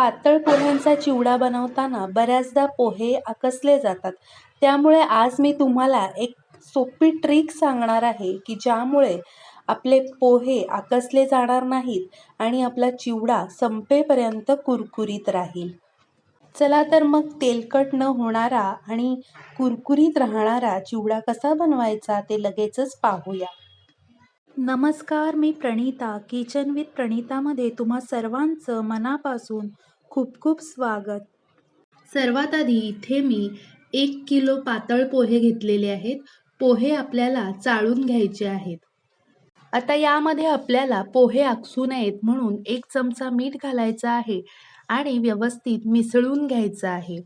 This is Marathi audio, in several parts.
पातळ पोह्यांचा चिवडा बनवताना बऱ्याचदा पोहे आकसले जातात. त्यामुळे आज मी तुम्हाला एक सोपी ट्रिक सांगणार आहे की ज्यामुळे आपले पोहे आकसले जाणार नाहीत आणि आपला चिवडा संपेपर्यंत कुरकुरीत राहील. चला तर मग तेलकट न होणारा आणि कुरकुरीत राहणारा चिवडा कसा बनवायचा ते लगेचच पाहूया. नमस्कार मी प्रणिता किचन विथ प्रणितामध्ये तुम्हा सर्वांचं मनापासून खूप खूप स्वागत. सर्वात आधी इथे मी एक किलो पातळ पोहे घेतलेले आहेत. पोहे आपल्याला चाळून घ्यायचे आहेत. आता यामध्ये आपल्याला पोहे आखसू नयेत म्हणून एक चमचा मीठ घालायचा आहे आणि व्यवस्थित मिसळून घ्यायचं आहे.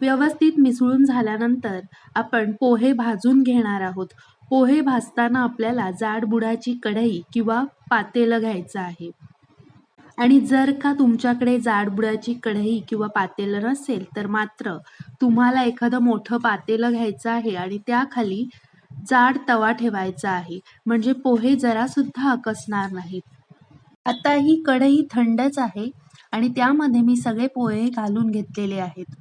व्यवस्थित मिसळून झाल्यानंतर आपण पोहे भाजून घेणार आहोत. पोहे भाजताना आपल्याला जाड बुडाची कढई किंवा पातेलं घ्यायचं आहे. आणि जर का तुमच्याकडे जाडबुडाची कढई किंवा पातेलं नसेल तर मात्र तुम्हाला एखादं मोठं पातेलं घ्यायचं आहे आणि त्याखाली जाड तवा ठेवायचा आहे. म्हणजे पोहे जरासुद्धा आकसणार नाहीत. आता ही कढई थंडच आहे आणि त्यामध्ये मी सगळे पोहे घालून घेतलेले आहेत.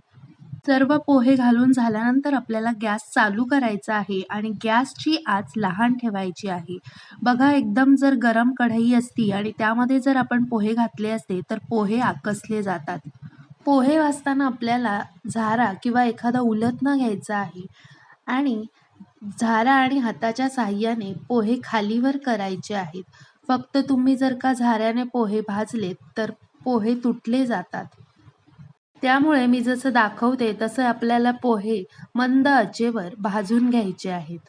सर्व पोहे घालून झाल्यानंतर आपल्याला गॅस चालू करायचा आहे आणि गॅसची आच लहान ठेवायची आहे. बघा एकदम जर गरम कढई असती आणि त्यामध्ये जर आपण पोहे घातले असते तर पोहे आकसले जातात. पोहे वाचताना आपल्याला झारा किंवा एखादा उलथणं घ्यायचा आहे आणि झारा आणि हाताच्या साह्याने पोहे खालीवर करायचे आहेत. फक्त तुम्ही जर का झाऱ्याने पोहे भाजलेत तर पोहे तुटले जातात. त्यामुळे मी जसं दाखवते तसं आपल्याला पोहे मंद आचेवर भाजून घ्यायचे आहेत.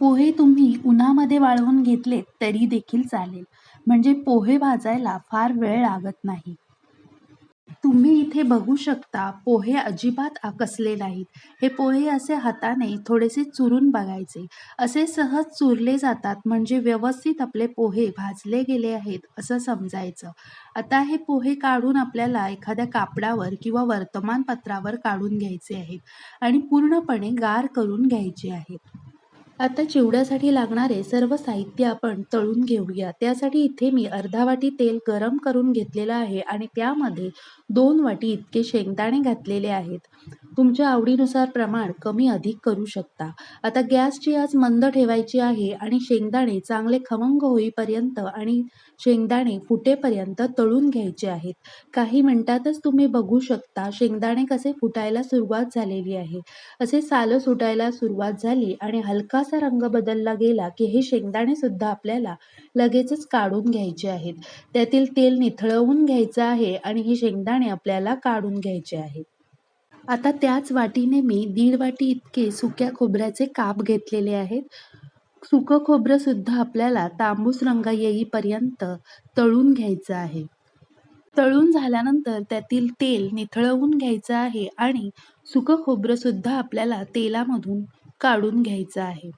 पोहे तुम्ही उन्हामध्ये वाळवून घेतलेत तरी देखील चालेल. म्हणजे पोहे भाजायला फार वेळ लागत नाही. तुम्ही इथे बघू शकता पोहे अजिबात आकसले नाहीत. हे पोहे असे हाताने थोडेसे चुरून बघायचे. असे सहज चुरले जातात म्हणजे व्यवस्थित आपले पोहे भाजले गेले आहेत असं समजायचं. आता हे पोहे काढून आपल्याला एखाद्या कापडावर किंवा वर्तमानपत्रावर काढून घ्यायचे आहेत आणि पूर्णपणे गार करून घ्यायचे आहेत. आता चिवड्यासाठी लागणारे सर्व साहित्य आपण तळून घेऊया. त्यासाठी इथे मी अर्धा वाटी तेल गरम करून घेतलेलं आहे आणि त्यामध्ये दोन वाटी इतके शेंगदाणे घातलेले आहेत. तुमच्या आवडीनुसार प्रमाण कमी अधिक करू शकता. आता गॅसची आज मंद ठेवायची आहे आणि शेंगदाणे चांगले खमंग होईपर्यंत आणि शेंगदाणे फुटेपर्यंत तळून घ्यायचे आहेत. काही मिनिटातच तुम्ही बघू शकता शेंगदाणे कसे फुटायला सुरुवात झालेली आहे. असे सालं सुटायला सुरुवात झाली आणि हलकासा रंग बदलला गेला की हे शेंगदाणे सुद्धा आपल्याला लगेचच काढून घ्यायचे आहेत. त्यातील तेल निथळवून घ्यायचं आहे आणि हे शेंगदाणे आपल्याला काढून घ्यायचे आहेत. आता त्याच वाटीने मी दीड वाटी इतके सुक्या खोबऱ्याचे काप घेतलेले आहेत. सुकं खोबरं सुद्धा आपल्याला तांबूस रंग येईपर्यंत तळून घ्यायचं आहे. तळून झाल्यानंतर त्यातील तेल निथळवून घ्यायचं आहे आणि सुकं खोबरं सुद्धा आपल्याला तेलामधून काढून घ्यायचं आहे.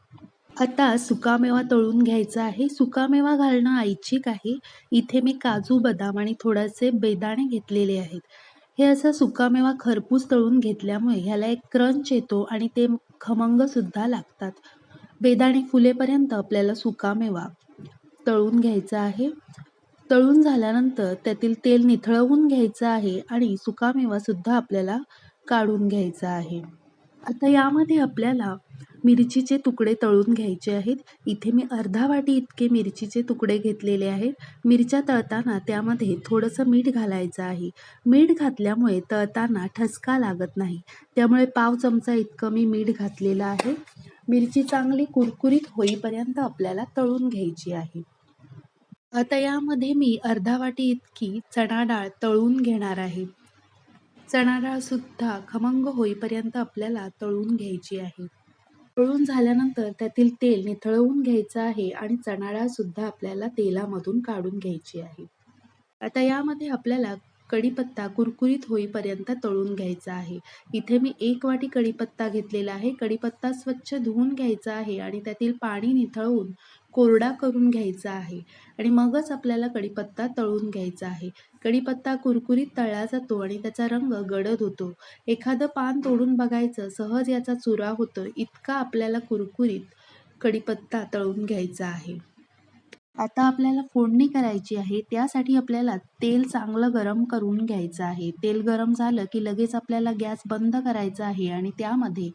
आता सुकामेवा तळून घ्यायचा आहे. सुकामेवा घालणं ऐच्छिक आहे. इथे मी काजू बदाम आणि थोडेसे बेदाणे घेतलेले आहेत. हे असं सुकामेवा खरपूस तळून घेतल्यामुळे ह्याला एक क्रंच येतो आणि ते खमंगसुद्धा लागतात. बेदाणे फुलेपर्यंत आपल्याला सुकामेवा तळून घ्यायचा आहे. तळून झाल्यानंतर त्यातील तेल निथळवून घ्यायचं आहे आणि सुकामेवासुद्धा आपल्याला काढून घ्यायचा आहे. आता यामध्ये आपल्याला मिरचीचे तुकडे तळून घ्यायचे आहेत. इथे मी अर्धा वाटी इतके मिरचीचे तुकडे घेतलेले आहेत. मिरच्या तळताना त्यामध्ये थोडंसं मीठ घालायचं आहे. मीठ घातल्यामुळे तळताना ठसका लागत नाही. त्यामुळे पाव चमचा इतकं मी मीठ घातलेलं आहे. मिरची चांगली कुरकुरीत होईपर्यंत आपल्याला तळून घ्यायची आहे. आता यामध्ये मी अर्धा वाटी इतकी चणा डाळ तळून घेणार आहे. चणा डाळसुद्धा खमंग होईपर्यंत आपल्याला तळून घ्यायची आहे. तळून झाल्यानंतर त्यातील तेल निथळवून घ्यायचं आहे आणि चणा सुद्धा आपल्याला तेलामधून काढून घ्यायची आहे. आता यामध्ये आपल्याला कढीपत्ता कुरकुरीत होईपर्यंत तळून घ्यायचा आहे. इथे मी एक वाटी कढीपत्ता घेतलेला आहे. कढीपत्ता स्वच्छ धुवून घ्यायचा आहे आणि त्यातील पाणी निथळवून कोरडा करून घ्यायचा आहे. आणि मगच आपल्याला कढीपत्ता तळून घ्यायचा आहे. कढीपत्ता कुरकुरीत तळला जातो आणि त्याचा रंग गडद होतो. एखादं पान तोडून बघायचं सहज याचा चुरा होतो. इतका आपल्याला कुरकुरीत कढीपत्ता तळून घ्यायचा आहे. आता आपल्याला फोडणी करायची आहे त्यासाठी आपल्याला तेल चांगलं गरम करून घ्यायचं आहे. तेल गरम झालं की लगेच आपल्याला गॅस बंद करायचा आहे आणि त्यामध्ये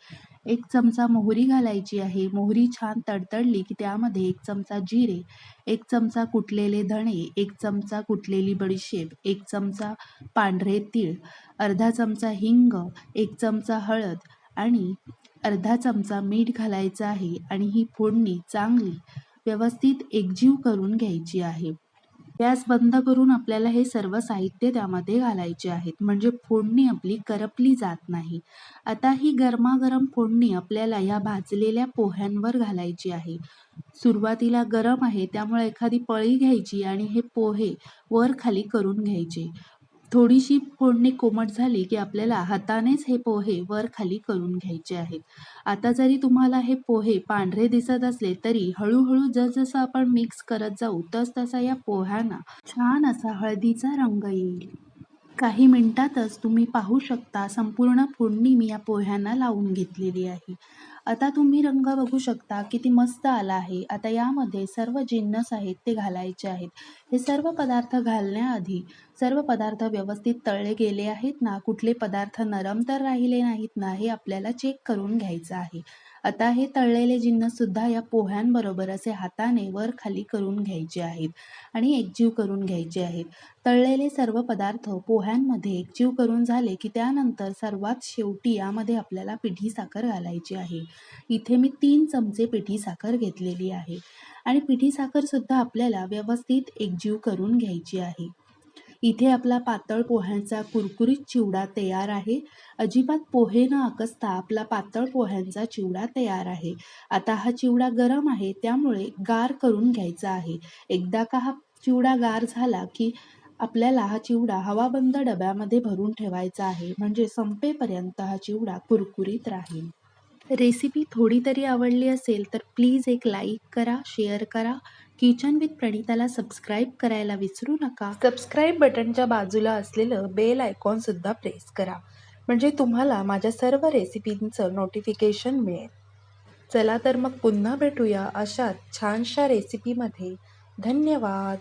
एक चमचा मोहरी घालायची आहे. मोहरी छान तडतडली की त्यामध्ये एक चमचा जिरे एक चमचा कुटलेले धणे एक चमचा कुटलेली बडीशेप एक चमचा पांढरे तीळ अर्धा चमचा हिंग एक चमचा हळद आणि अर्धा चमचा मीठ घालायचं आहे आणि ही फोडणी चांगली व्यवस्थित एकजीव करून घ्यायची आहे. गॅस बंद करून आपल्याला हे सर्व साहित्य त्यामध्ये घालायचे आहेत. म्हणजे फोडणी आपली करपली जात नाही. आता ही गरमागरम फोडणी आपल्याला या भाजलेल्या पोह्यांवर घालायची आहे. सुरुवातीला गरम आहे त्यामुळे एखादी पळी घ्यायची आणि हे पोहे वर खाली करून घ्यायचे. थोडीशी फोडणी कोमट झाली की आपल्याला हातानेच हे पोहे वर खाली करून घ्यायचे आहेत. आता जरी तुम्हाला हे पोहे पांढरे दिसत असले तरी हळूहळू जसजसं आपण मिक्स करत जाऊ तस तसा या पोह्यांना छान असा हळदीचा रंग येईल. काही मिनिटातच तुम्ही पाहू शकता संपूर्ण फोडणी मी या पोह्यांना लावून घेतलेली आहे. आता तुम्ही रंग बघू शकता किती मस्त आला आहे. आता यामध्ये सर्व जिन्नस आहेत ते घालायचे आहेत. हे सर्व पदार्थ घालण्याआधी सर्व पदार्थ व्यवस्थित तळले गेले आहेत ना. कुठले पदार्थ नरम तर राहिले नाहीत ना हे आपल्याला चेक करून घ्यायचं आहे. आता हे तळलेले जिन्नसुद्धा या पोह्यांबरोबर असे हाताने वर खाली करून घ्यायचे आहेत आणि एकजीव करून घ्यायचे आहेत. तळलेले सर्व पदार्थ पोह्यांमध्ये एकजीव करून झाले की त्यानंतर सर्वात शेवटी यामध्ये आपल्याला पिठी साखर घालायची आहे. इथे मी तीन चमचे पिठी साखर घेतलेली आहे आणि पिठी साखरसुद्धा आपल्याला व्यवस्थित एकजीव करून घ्यायची आहे. इथे आपला पातळ पोह्यांचा कुरकुरीत चिवडा तयार आहे. अजिबात पोहे न आकसता आपला पातळ पोह्यांचा चिवडा तयार आहे. आता हा चिवडा गरम आहे त्यामुळे गार करून घ्यायचा आहे. एकदा का हा चिवडा गार झाला की आपल्याला हा चिवडा हवाबंद डब्यामध्ये भरून ठेवायचा आहे. म्हणजे संपेपर्यंत हा चिवडा कुरकुरीत राहील. रेसिपी थोडी तरी आवडली असेल तर प्लीज एक लाईक करा शेअर करा. किचन विथ प्रणिताला सबस्क्राईब करायला विसरू नका. सबस्क्राईब बटनच्या बाजूला असलेलं बेल आयकॉनसुद्धा प्रेस करा. म्हणजे तुम्हाला माझ्या सर्व रेसिपींचं नोटिफिकेशन मिळेल. चला तर मग पुन्हा भेटूया अशाच छानशा रेसिपीमध्ये. धन्यवाद.